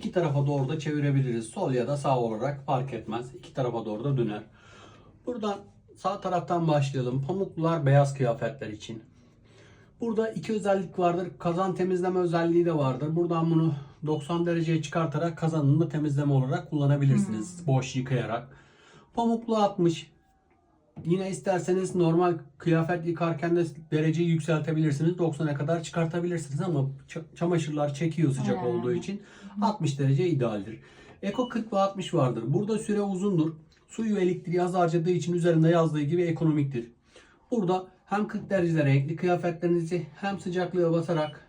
İki tarafa doğru da çevirebiliriz. Sol ya da sağ olarak fark etmez. İki tarafa doğru da döner. Buradan sağ taraftan başlayalım. Pamuklular beyaz kıyafetler için. Burada iki özellik vardır. Kazan temizleme özelliği de vardır. Buradan bunu 90 dereceye çıkartarak kazanını temizleme olarak kullanabilirsiniz. Boş yıkayarak. Pamuklu 60. Yine isterseniz normal kıyafet yıkarken de dereceyi yükseltebilirsiniz. 90'a kadar çıkartabilirsiniz ama ça- çamaşırlar çekiyor sıcak Evet. olduğu için 60 derece idealdir. Eko 40 ve 60 vardır. Burada süre uzundur. Suyu elektriği az harcadığı için üzerinde yazdığı gibi ekonomiktir. Burada hem 40 derecede renkli kıyafetlerinizi hem sıcaklığa basarak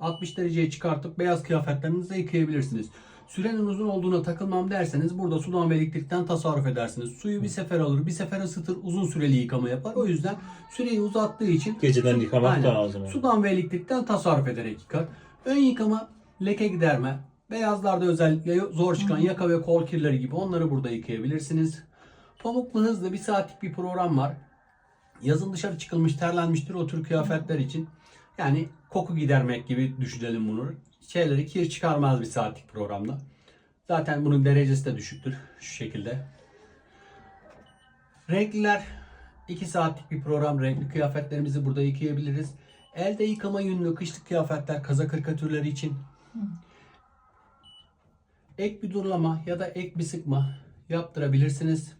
60 dereceye çıkartıp beyaz kıyafetlerinizi de yıkayabilirsiniz. Sürenin uzun olduğuna takılmam derseniz burada sudan ve elektrikten tasarruf edersiniz. Suyu bir sefer alır, bir sefer ısıtır, uzun süreli yıkama yapar. O yüzden süreyi uzattığı için Geceden yıkamak Aynen. lazım. Sudan ve elektrikten tasarruf ederek yıkar. Ön yıkama, leke giderme, beyazlarda özellikle zor çıkan yaka ve kol kirleri gibi onları burada yıkayabilirsiniz. Pamuklu hızlı bir saatlik bir program var. Yazın dışarı çıkılmış, terlenmiştir o tür kıyafetler için. Yani koku gidermek gibi düşünelim bunu. Şeyleri kir çıkarmaz bir saatlik programda. Zaten bunun derecesi de düşüktür şu şekilde. Renkliler 2 saatlik bir program. Renkli kıyafetlerimizi burada yıkayabiliriz. Elde yıkama yünlü kışlık kıyafetler, kaza karikatürleri için. Ek bir durulama ya da ek bir sıkma yaptırabilirsiniz.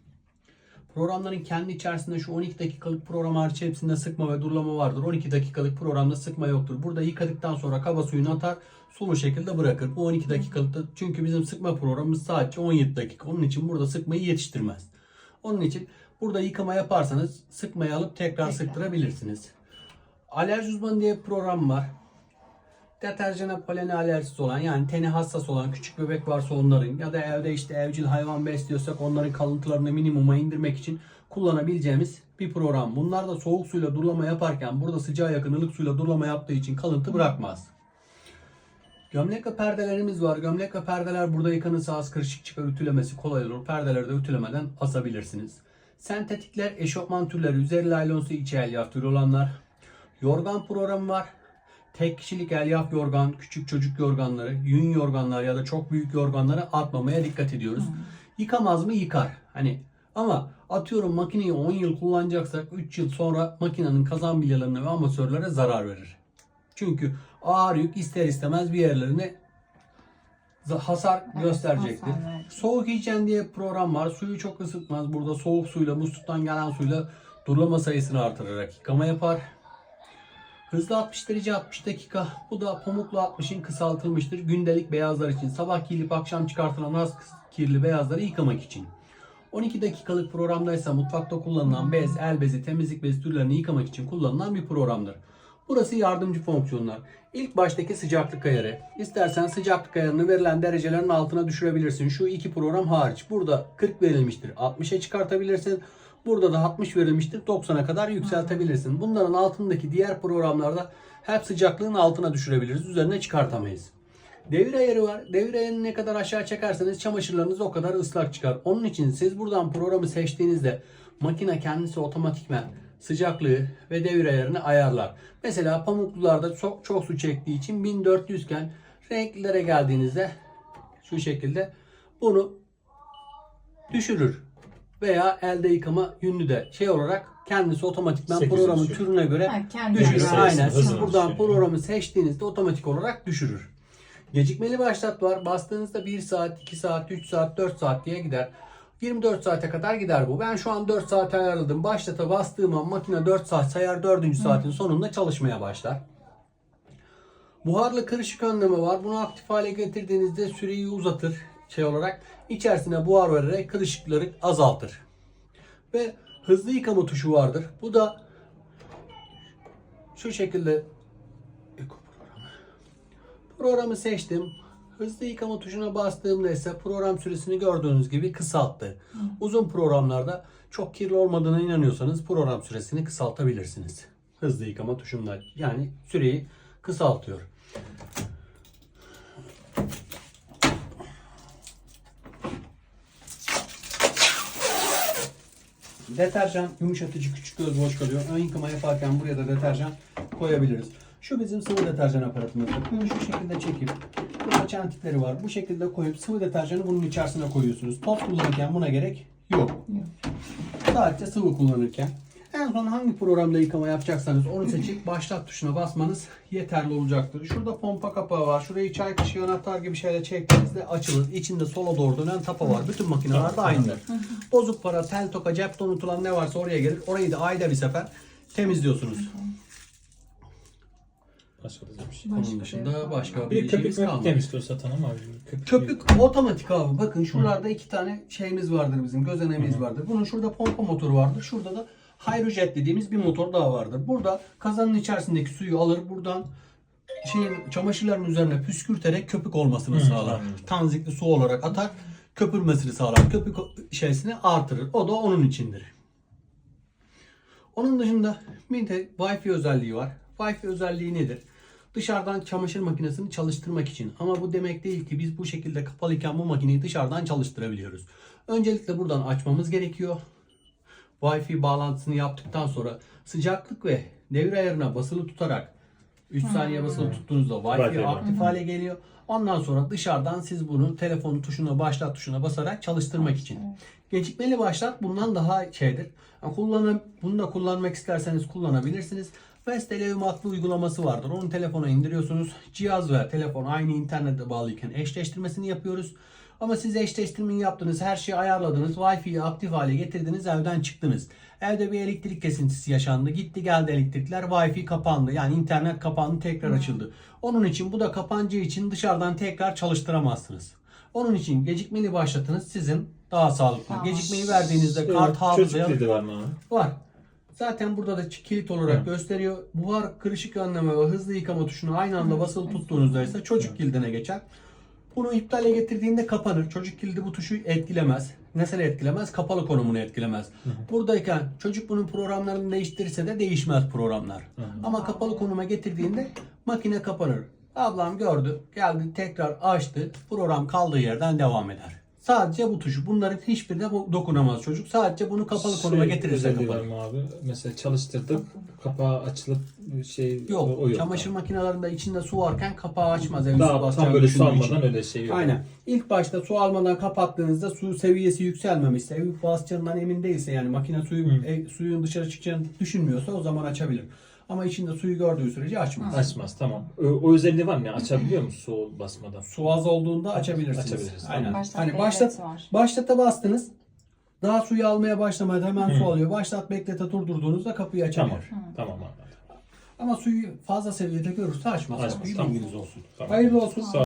Programların kendi içerisinde şu 12 dakikalık program hariç hepsinde sıkma ve durulama vardır. 12 dakikalık programda sıkma yoktur. Burada yıkadıktan sonra kaba suyunu atar, sulu şekilde bırakır. Bu 12 dakikalıkta çünkü bizim sıkma programımız sadece 17 dakika. Onun için burada sıkmayı yetiştirmez. Onun için burada yıkama yaparsanız sıkmayı alıp tekrar, Tekrar. sıktırabilirsiniz. Alerji uzmanı diye bir program var. Deterjana polene alerjisi olan yani teni hassas olan küçük bebek varsa onların ya da evde işte evcil hayvan besliyorsak onların kalıntılarını minimuma indirmek için kullanabileceğimiz bir program. Bunlar da soğuk suyla durulama yaparken burada sıcağa yakın ılık suyla durulama yaptığı için kalıntı bırakmaz. Gömlek ve perdelerimiz var. Gömlek ve perdeler burada yıkanırsa az kırışık çıkar, ütülemesi kolay olur. Perdeleri de ütülemeden asabilirsiniz. Sentetikler, eşofman türleri, üzeri laylonsu içi elyaf türü olanlar. Yorgan programı var. Tek kişilik elyaf yorgan, küçük çocuk yorganları, yün yorganlar ya da çok büyük yorganları atmamaya dikkat ediyoruz. Yıkamaz mı? Yıkar. Hani ama atıyorum makineyi 10 yıl kullanacaksak 3 yıl sonra makinenin kazan bilyalarına ve amatörlere zarar verir. Çünkü ağır yük ister istemez bir yerlerine hasar Evet, gösterecektir. hasar. Soğuk hijyen diye program var. Suyu çok ısıtmaz. Burada soğuk suyla, musluktan gelen suyla durulama sayısını artırarak yıkama yapar. Hızlı 60 derece 60 dakika. Bu da pamuklu 60'ın kısaltılmıştır. Gündelik beyazlar için. Sabah giyilip akşam çıkartılan az kirli beyazları yıkamak için. 12 dakikalık programdaysa mutfakta kullanılan bez, el bezi, temizlik bezi türlerini yıkamak için kullanılan bir programdır. Burası yardımcı fonksiyonlar. İlk baştaki sıcaklık ayarı. İstersen sıcaklık ayarını verilen derecelerin altına düşürebilirsin. Şu iki program hariç. Burada 40 verilmiştir. 60'a çıkartabilirsin. Burada da 60 verilmiştir. 90'a kadar yükseltebilirsin. Bunların altındaki diğer programlarda hep sıcaklığın altına düşürebiliriz. Üzerine çıkartamayız. Devir ayarı var. Devir ayarını ne kadar aşağı çekerseniz çamaşırlarınız o kadar ıslak çıkar. Onun için siz buradan programı seçtiğinizde makine kendisi otomatikmen sıcaklığı ve devir ayarını ayarlar. Mesela pamuklularda çok, çok su çektiği için 1400 iken renklilere geldiğinizde şu şekilde bunu düşürür. Veya elde yıkama yünlü de şey olarak kendisi otomatikman 800 programın düşürür. türüne göre Ha, kendi düşürür. sayısını Aynen. Siz buradan düşürüyor. programı seçtiğinizde otomatik olarak düşürür. Gecikmeli başlat var. Bastığınızda 1 saat, 2 saat, 3 saat, 4 saat diye gider. 24 saate kadar gider bu. Ben şu an 4 saate ayarladım. Başlata bastığım an makine 4 saat sayar. 4. saatin sonunda çalışmaya başlar. Buharlı kırışık önleme var. Bunu aktif hale getirdiğinizde süreyi uzatır şey olarak. İçerisine buhar vererek kırışıkları azaltır. Ve hızlı yıkama tuşu vardır. Bu da şu şekilde. Programı seçtim. Hızlı yıkama tuşuna bastığımda ise program süresini gördüğünüz gibi kısalttı. Uzun programlarda çok kirli olmadığına inanıyorsanız program süresini kısaltabilirsiniz. Hızlı yıkama tuşunda yani süreyi kısaltıyor. Deterjan yumuşatıcı küçük göz boş kalıyor. Ön yıkama yaparken buraya da deterjan koyabiliriz. Şu bizim sıvı deterjan aparatımızdır. Bunu şu şekilde çekip burada çentikleri var. Bu şekilde koyup sıvı deterjanı bunun içerisine koyuyorsunuz. Top kullanırken buna gerek yok. Sadece sıvı kullanırken. En son hangi programda yıkama yapacaksanız onu seçip başlat tuşuna basmanız yeterli olacaktır. Şurada pompa kapağı var. Şurayı çay kaşığı anahtar gibi şeyle çektiğinizde açılır. İçinde sola doğru dönen tapa var. Bütün makinelerde aynıdır. Bozuk para, tel toka, cepte unutulan ne varsa oraya gelir. Orayı da ayda bir sefer temizliyorsunuz. Başka da bir şey. Onun dışında başka Bir bir köpük şeyimiz kalmadı. o satan ama köpük. Köpük otomatik abi. Bakın şuralarda iki tane şeyimiz vardır bizim. Gözeneğimiz vardır. Bunun şurada pompa motoru vardır. Şurada da hydrojet dediğimiz bir motor daha vardır. Burada kazanın içerisindeki suyu alır. Buradan şeyin çamaşırların üzerine püskürterek köpük olmasını Hı, sağlar. anladım. Tanzikli su olarak atar. Köpürmesini sağlar. Köpük şeysini artırır. O da onun içindir. Onun dışında bir de Wi-Fi özelliği var. Wi-Fi özelliği nedir? Dışarıdan çamaşır makinesini çalıştırmak için. Ama bu demek değil ki biz bu şekilde kapalıyken bu makineyi dışarıdan çalıştırabiliyoruz. Öncelikle buradan açmamız gerekiyor. Wi-Fi bağlantısını yaptıktan sonra sıcaklık ve devir ayarına basılı tutarak 3 saniye basılı tuttuğunuzda Wi-Fi aktif hale geliyor. Ondan sonra dışarıdan siz bunu telefonun tuşuna başlat tuşuna basarak çalıştırmak için. Gecikmeli başlat bundan daha şeydir. Yani bunu da kullanmak isterseniz kullanabilirsiniz. Vestel Matlı uygulaması vardır. Onu telefona indiriyorsunuz. Cihaz ve telefon aynı internete bağlıyken eşleştirmesini yapıyoruz. Ama siz eşleştirmeyi yaptınız, her şeyi ayarladınız, Wi-Fi'yi aktif hale getirdiniz, evden çıktınız. Evde bir elektrik kesintisi yaşandı, gitti geldi elektrikler, Wi-Fi kapandı. Yani internet kapandı, tekrar açıldı. Onun için bu da kapanacağı için dışarıdan tekrar çalıştıramazsınız. Onun için gecikmeli başlatınız sizin daha sağlıklı. Tamam. Gecikmeyi verdiğinizde Şey, kart hafızaya Çocuk var mı? Var. Zaten burada da kilit olarak Hı. gösteriyor. Buhar kırışık önleme ve hızlı yıkama tuşunu aynı anda basılı tuttuğunuzda ise çocuk kilidine geçer. Bunu iptale getirdiğinde kapanır. Çocuk kilidi bu tuşu etkilemez. Nasıl etkilemez? Kapalı konumunu etkilemez. Buradayken çocuk bunun programlarını değiştirirse de değişmez programlar. Ama kapalı konuma getirdiğinde makine kapanır. Ablam gördü, geldi tekrar açtı. Program kaldığı yerden devam eder. Sadece bu tuşu. Bunların hiçbirine dokunamaz çocuk. Sadece bunu kapalı konuma Şey, getirirse var kapanır. mı abi? Mesela çalıştırdık, kapağı açılıp şey Yok, o, o yok. çamaşır makinelerinde içinde su varken kapağı açmaz. su Daha basacağını tam böyle su için. almadan öyle şey yok. Aynen. İlk başta su almadan kapattığınızda su seviyesi yükselmemişse, evi basacağından emin değilse yani makine suyu e, suyun dışarı çıkacağını düşünmüyorsa o zaman açabilir. Ama içinde suyu gördüğü sürece açmaz. Açmaz tamam. O, o özelliği var mı? Açabiliyor musun su basmadan? Su az olduğunda açabilirsiniz. Açabiliriz, Aynen. tamam. Başlat hani beklet başlat var. başlata bastınız. Daha suyu almaya başlamadı hemen su alıyor. Başlat beklete durdurduğunuzda kapıyı açamıyor. Tamam. Tamam anladım. Ama suyu fazla seviyede görürse açmaz. Açmaz, Kapıyı tamam. bilginiz olsun. Tamam. Hayırlı olsun. Sağ